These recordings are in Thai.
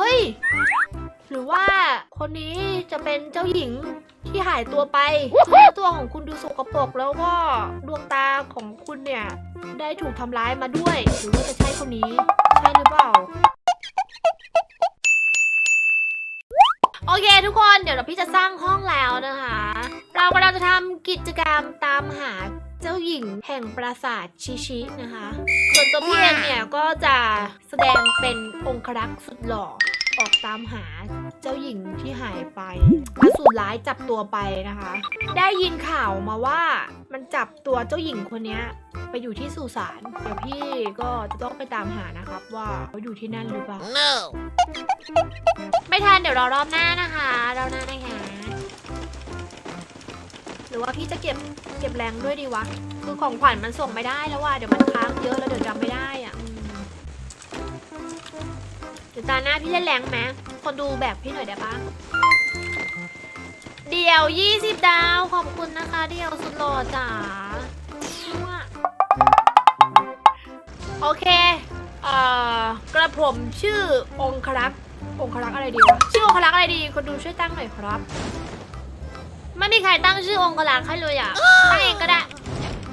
ฮ้ย หรือว่าคนนี้จะเป็นเจ้าหญิงที่หายตัวไป ตัวของคุณดูสกปรกแล้วก็ดวงตาของคุณเนี่ย ได้ถูกทำร้ายมาด้วย หรือว่าจะใช่คนนี้ ใช่หรือเปล่า โอเคทุกคนเดี๋ยวเราพี่จะสร้างห้องแล้วนะคะ เรากำลังจะทำกิจกรรมตามหาเจ้าหญิงแห่งปราสาทชิชินะคะ ส่วนตัวพี่เองเนี่ยก็จะแสดงเป็นองครักษ์สุดหล่อ ออกตามหาเจ้าหญิงที่หายไปอสูรร้ายจับตัวไปนะคะ ได้ยินข่าวมาว่ามันจับตัวเจ้าหญิงคนเนี้ยไปอยู่ที่สุสานเดี๋ยวพี่ก็จะต้องไปตามหานะครับว่าเขาอยู่ที่นั่นหรือเปล่า No. ไม่ทันเดี๋ยวรอรอบหน้านะคะรอบหน้านะคะหรือว่าพี่จะเก็บเก็บแรงด้วยดีวะ คือของขวัญมันส่งไม่ได้แล้วว่ะเดี๋ยวมันค้างเยอะแล้วเดี๋ยวจำไม่ได้อะ ตาหน้าพี่เล่นแรงไหมคนดูแบบพี่หน่อยได้ปะเดี่ยว 20 ดาว ขอบคุณนะคะ เดี่ยวสุดหล่อจ๋ามั่วโอเค เอ่อกระผมชื่อองครักษ์องครักษ์อะไรดีวะ ชื่อองครักษ์อะไรดี คนดูช่วยตั้งหน่อยครับ ไม่มีใครตั้งชื่อองครักษ์ให้เลยอะตั้งเองก็ได้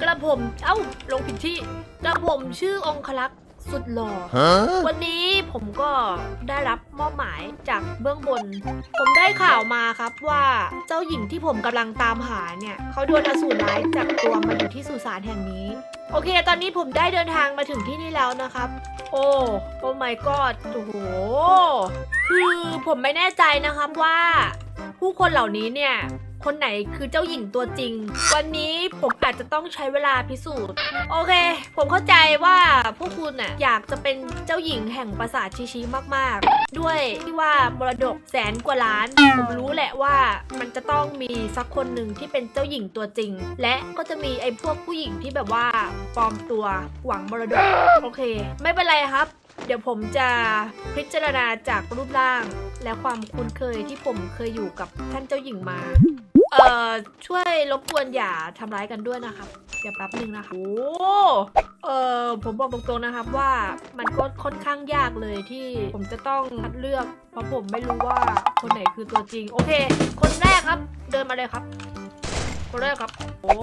กระผม เอ้า ลงผิดที่ กระผมชื่อองครักษ์ สุดหล่อ Huh? วันนี้ผมก็ได้รับมอบหมายจากเบื้องบน ผมได้ข่าวมาครับว่าเจ้าหญิงที่ผมกำลังตามหาเนี่ยเขาโดนอสูรร้ายจับตัวมาอยู่ที่สุสานแห่งนี้ โอเค ตอนนี้ผมได้เดินทางมาถึงที่นี่แล้วนะครับ โอ้โอ้ my god โอ้โห คือผมไม่แน่ใจนะครับว่าผู้คนเหล่านี้เนี่ย คนไหนคือเจ้าหญิงตัวจริง วันนี้ผมอาจจะต้องใช้เวลาพิสูจน์ โอเค ผมเข้าใจว่าพวกคุณน่ะอยากจะเป็นเจ้าหญิงแห่งปราสาทชิชิมาก ๆ ด้วยที่ว่ามรดกแสนกว่าล้าน ผมรู้แหละว่ามันจะต้องมีสักคนหนึ่งที่เป็นเจ้าหญิงตัวจริง และก็จะมีไอ้พวกผู้หญิงที่แบบว่าปลอมตัวหวังมรดก โอเค ไม่เป็นไรครับ เดี๋ยวผมจะพิจารณาจากรูปร่าง และความคุ้นเคยที่ผมเคยอยู่กับท่านเจ้าหญิงมา เอ่อ ช่วยรบกวนอย่าทำร้ายกันด้วยนะครับเดี๋ยวแป๊บหนึ่งนะคะ โอ้ เออผมบอกตรงๆนะครับว่ามันก็ค่อนข้างยากเลยที่ผมจะต้องคัดเลือก เพราะผมไม่รู้ว่าคนไหนคือตัวจริง โอเค คนแรกครับ เดินมาเลยครับ คนแรกครับ โอ้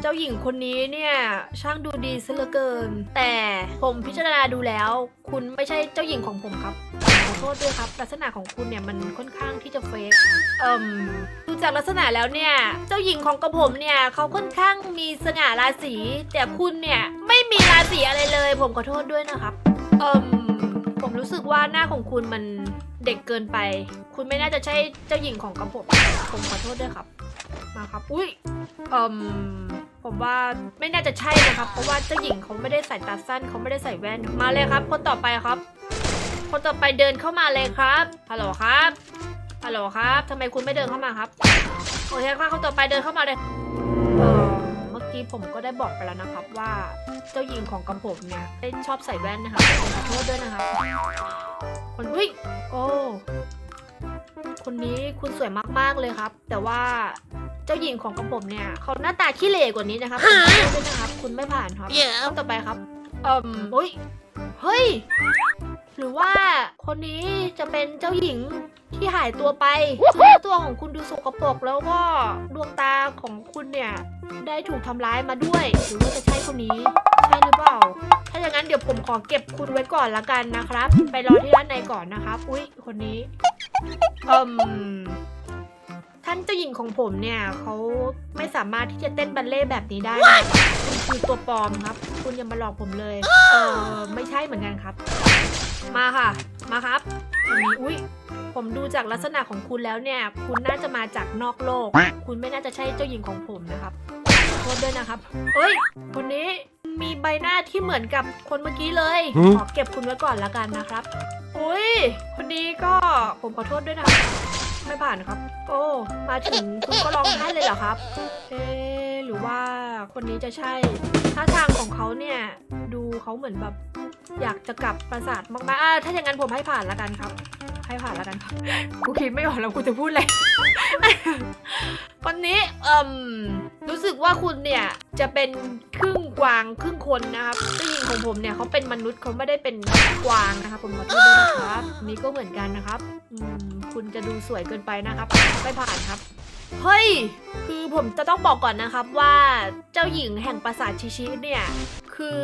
เจ้าหญิงคนนี้เนี่ยช่างดูดีซะเหลือเกิน แต่ผมพิจารณาดูแล้ว คุณไม่ใช่เจ้าหญิงของผมครับขอโทษด้วยครับ ลักษณะของคุณเนี่ยมันค่อนข้างที่จะเฟกเอ่มดูจากลักษณะแล้วเนี่ย เจ้าหญิงของกระผมเนี่ยเขาค่อนข้างมีสง่าราศี แต่คุณเนี่ยไม่มีราศีอะไรเลย ผมขอโทษด้วยนะครับเอ่มผมรู้สึกว่าหน้าของคุณมันเด็กเกินไป คุณไม่น่าจะใช่เจ้าหญิงของกระผม ผมขอโทษด้วยครับ มาครับ อุ้ยเอ่มผมว่าไม่น่าจะใช่นะครับ เพราะว่าเจ้าหญิงเขาไม่ได้ใส่ตาสั้นเขาไม่ได้ใส่แว่น มาเลยครับ คนต่อไปครับ คนต่อไปเดินเข้ามาเลยครับ ฮัลโหลครับ ฮัลโหลครับทำไมคุณไม่เดินเข้ามาครับ โอเคครับคนต่อไปเดินเข้ามาเลยเออเมื่อกี้ผมก็ได้บอกไปแล้วนะครับว่าเจ้าหญิงของกำผมเนี่ยได้ชอบใส่แว่นนะครับขอโทษด้วยนะครับคนอุ้ยโอ้คนนี้คุณสวยมากๆเลยครับ แต่ว่า เจ้าหญิงของกระผมเนี่ยเขาหน้าตาขี้เหร่กว่านี้นะครับขอโทษด้วยนะครับ คุณไม่ผ่านครับ Yeah. ข้อต่อไปครับเอ่มเฮ้ยเฮ้ย หรือว่าคนนี้จะเป็นเจ้าหญิงที่หายตัวไปเนื้อตัวของคุณดูสกปรกแล้วก็ดวงตาของคุณเนี่ยได้ถูกทำร้ายมาด้วย หรือว่าจะใช่คนนี้ ใช่หรือเปล่า ถ้าอย่างนั้นเดี๋ยวผมขอเก็บคุณไว้ก่อนละกันนะครับ ไปรอที่ด้านในก่อนนะครับ อุ๊ย คนนี้เอ่ม ท่านเจ้าหญิงของผมเนี่ยเขาไม่สามารถที่จะเต้นบัลเล่ต์แบบนี้ได้นะคุณคือตัวปลอมครับ คุณอย่ามาหลอกผมเลย เออไม่ใช่เหมือนกันครับ มาค่ะ มาครับวันนี้อุ้ยผมดูจากลักษณะของคุณแล้วเนี่ย คุณน่าจะมาจากนอกโลก คุณไม่น่าจะใช่เจ้าหญิงของผมนะครับขอโทษด้วยนะครับ เอ้ย คนนี้มีใบหน้าที่เหมือนกับคนเมื่อกี้เลยหือขอเก็บคุณไว้ก่อนละกันนะครับ อุ้ย คนนี้ก็ผมขอโทษด้วยนะครับ ไม่ผ่านครับ โอ้มาถึงคุณก็ร้องไห้เลยเหรอครับ เอ๊หรือว่าคนนี้จะใช่ท่าทางของเขาเนี่ย ดูเขาเหมือนแบบ อยากจะกลับปราสาทมากๆอ่าถ้าอย่างนั้นผมให้ผ่านละกันครับ ให้ผ่านแล้วกันครับกูคิดไม่ออกแล้วกูจะพูดอะไร วันนี้เอ่มรู้สึกว่าคุณเนี่ยจะเป็นครึ่งกวางครึ่งคนนะครับเจ้หญิงของผมเนี่ยเขาเป็นมนุษย์เขาไม่ได้เป็นกวางนะครับผมขอโทษด้วยนะครับนี่ก็เหมือนกันนะครับอืมคุณจะดูสวยเกินไปนะครับ ไม่ผ่านครับ เฮ้ย คือผมจะต้องบอกก่อนนะครับว่าเจ้าหญิงแห่งปราสาทชิชิเนี่ย คือ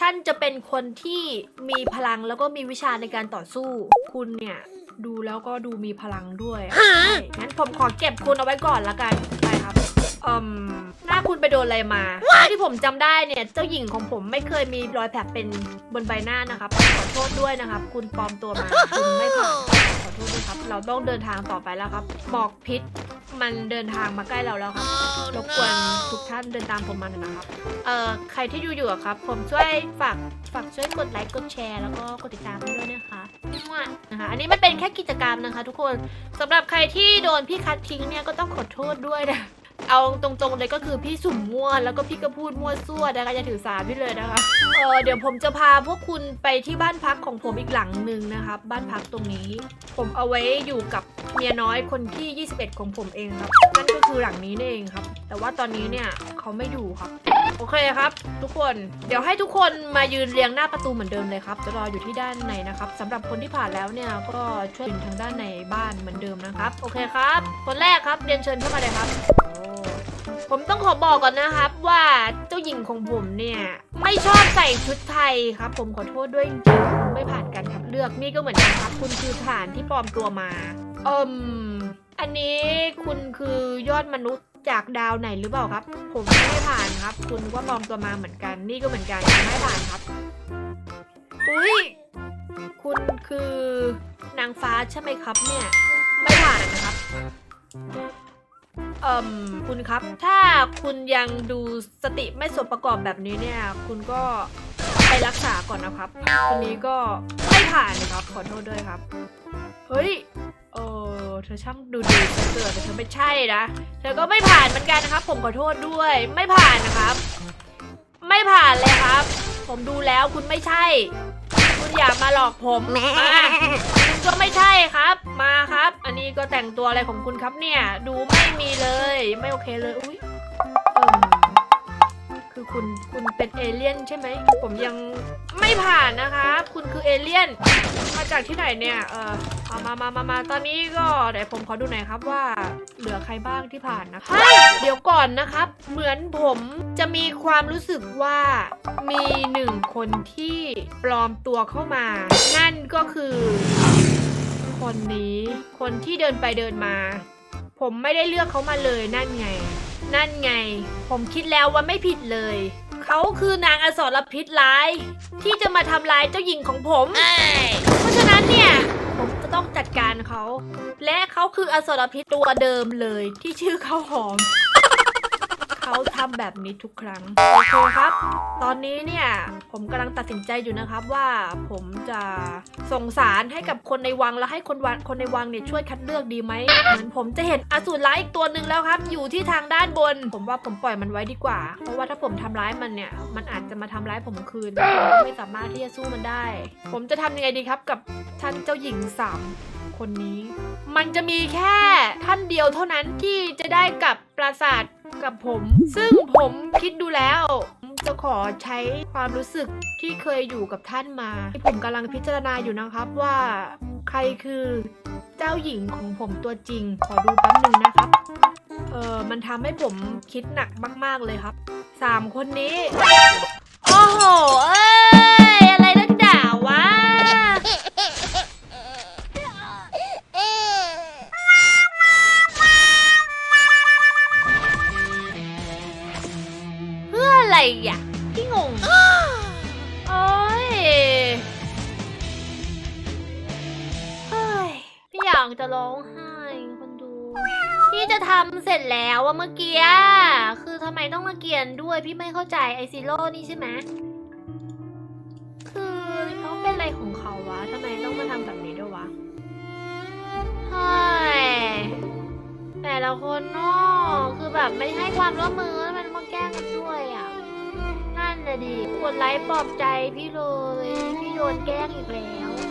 ท่านจะเป็นคนที่มีพลังแล้วก็มีวิชาในการต่อสู้ คุณเนี่ยดูแล้วก็ดูมีพลังด้วยใช่งั้นผมขอเก็บคุณเอาไว้ก่อนละกัน ไปครับอืมหน้าคุณไปโดนอะไรมา ที่ผมจำได้เนี่ย เจ้าหญิงของผมไม่เคยมีรอยแผลเป็นบนใบหน้านะครับ ขอโทษด้วยนะครับ คุณปลอมตัวมา คุณไม่ผ่านขอโทษด้วยครับ เราต้องเดินทางต่อไปแล้วครับ หมอกพิษ มันเดินทางมาใกล้เราแล้วครับรบกวนทุกท่านเดินตามผมมาหน่อยนะครับเอ่อใครที่ดูอยู่อะครับ ผมช่วยฝากฝากช่วยกดไลค์กดแชร์แล้วก็กดติดตามให้ด้วยนะคะมั่วนะคะอันนี้มันเป็นแค่กิจกรรมนะคะ ทุกคนสำหรับใครที่โดนพี่คัดทิ้งเนี่ยก็ต้องขอโทษด้วยนะเอาตรงๆเลยก็คือพี่สุ่มมั่วแล้วก็พี่ก็พูดมั่วซั่วนะคะอย่าถือสาพี่เลยนะคะเออเดี๋ยวผมจะพาพวกคุณไปที่บ้านพักของผมอีกหลังหนึ่งนะครับ บ้านพักตรงนี้ ผมเอาไว้อยู่กับ เมียน้อยคนที่ 21 ของผมเองครับ นั่นก็คือหลังนี้นี่เองครับ แต่ว่าตอนนี้เนี่ยเขาไม่อยู่ครับ โอเคครับ ทุกคน เดี๋ยวให้ทุกคนมายืนเรียงหน้าประตูเหมือนเดิมเลยครับ จะรออยู่ที่ด้านในนะครับสำหรับคนที่ผ่านแล้วเนี่ยก็ช่วยยืนทางด้านในบ้านเหมือนเดิมนะครับ โอเคครับ คนแรกครับเรียนเชิญเข้ามาเลยครับ ผมต้องขอบอกก่อนนะครับว่าเจ้าหญิงของผมเนี่ยไม่ชอบใส่ชุดไทยครับ ผมขอโทษด้วยจริงๆไม่ผ่านการคัดเลือกนี่ก็เหมือนกันครับ คุณคือทหารที่ปลอมตัวมา เอิมอันนี้คุณคือยอดมนุษย์จากดาวไหนหรือเปล่าครับ ผมไม่ผ่านครับ คุณก็ปลอมตัวมาเหมือนกัน นี่ก็เหมือนกันไม่ผ่านครับ อุ้ยคุณคือนางฟ้าใช่ไหมครับ เนี่ย ไม่ผ่านนะครับเอ่มคุณครับ ถ้าคุณยังดูสติไม่สมประกอบแบบนี้เนี่ย คุณก็ไปรักษาก่อนนะครับคนนี้ก็ไม่ผ่านนะครับ ขอโทษด้วยครับ เฮ้ย เออเธอช่างดูดีเสือเกิดแต่เธอไม่ใช่นะ เธอก็ไม่ผ่านเหมือนกันนะครับ ผมขอโทษด้วย ไม่ผ่านนะครับ ไม่ผ่านเลยครับ ผมดูแล้วคุณไม่ใช่ คุณอย่ามาหลอกผมมาคุณก็ไม่ใช่ครับ มาครับ อันนี้ก็แต่งตัวอะไรของคุณครับเนี่ย ดูไม่มีเลย ไม่โอเคเลย อุ้ย คือคุณคุณเป็นเอเลี่ยนใช่ไหม ผมยังไม่ผ่านนะคะ คุณคือเอเลี่ยน มาจากที่ไหนเนี่ยเออเอามามามามาตอนนี้ก็เดี๋ยวผมขอดูหน่อยครับว่าเหลือใครบ้างที่ผ่านนะคะเดี๋ยวก่อนนะครับ เหมือนผมจะมีความรู้สึกว่ามีหนึ่งคนที่ปลอมตัวเข้ามา นั่นก็คือ คนนี้ คนที่เดินไปเดินมา ผมไม่ได้เลือกเขามาเลยนั่นไง นั่นไง ผมคิดแล้วว่าไม่ผิดเลย เขาคือนางอสรพิษร้าย ที่จะมาทำร้ายเจ้าหญิงของผม เพราะฉะนั้นเนี่ย ผมจะต้องจัดการเขา และเขาคืออสรพิษตัวเดิมเลยที่ชื่อข้าวหอม เขาทำแบบนี้ทุกครั้ง โอเคครับ ตอนนี้เนี่ย ผมกำลังตัดสินใจอยู่นะครับว่าผมจะส่งสารให้กับคนในวังแล้วให้คนวังคนในวังเนี่ยช่วยคัดเลือกดีไหมเหมือนผมจะเห็นอสูรร้ายอีกตัวหนึ่งแล้วครับ อยู่ที่ทางด้านบน ผมว่าผมปล่อยมันไว้ดีกว่า เพราะว่าถ้าผมทำร้ายมันเนี่ย มันอาจจะมาทำร้ายผมคืนผมก็ไม่สามารถที่จะสู้มันได้ ผมจะทำยังไงดีครับกับท่านเจ้าหญิงสาม คนนี้ มันจะมีแค่ท่านเดียวเท่านั้นที่จะได้กลับปราสาทกับผม ซึ่งผมคิดดูแล้วจะขอใช้ความรู้สึกที่เคยอยู่กับท่านมา ที่ผมกำลังพิจารณาอยู่นะครับว่าใครคือเจ้าหญิงของผมตัวจริง ขอดูแป๊บหนึ่งนะครับ เออมันทำให้ผมคิดหนักมาก ๆเลยครับสามคนนี้ โอ้โหเอ้ย ออะไรอะพี่งงโอ้ยเฮ้ยพี่อยากจะร้องไห้คนดู พี่จะทำเสร็จแล้วอะเมื่อกี้อะคือทำไมต้องมาเกลียนด้วยพี่ไม่เข้าใจไอซิโร่นี่ใช่ไหมคือเขาเป็นอะไรของเขาวะทำไมต้องมาทำแบบนี้ด้วยวะเฮ้ยแต่ละคนเนาะคือแบบไม่ให้ความร่วมมือแล้วมันมาแกล้งกันด้วยอะนั่นน่ะ ดิกดไลค์ปลอบใจพี่เลย พี่โดนแกล้งอีกแล้ว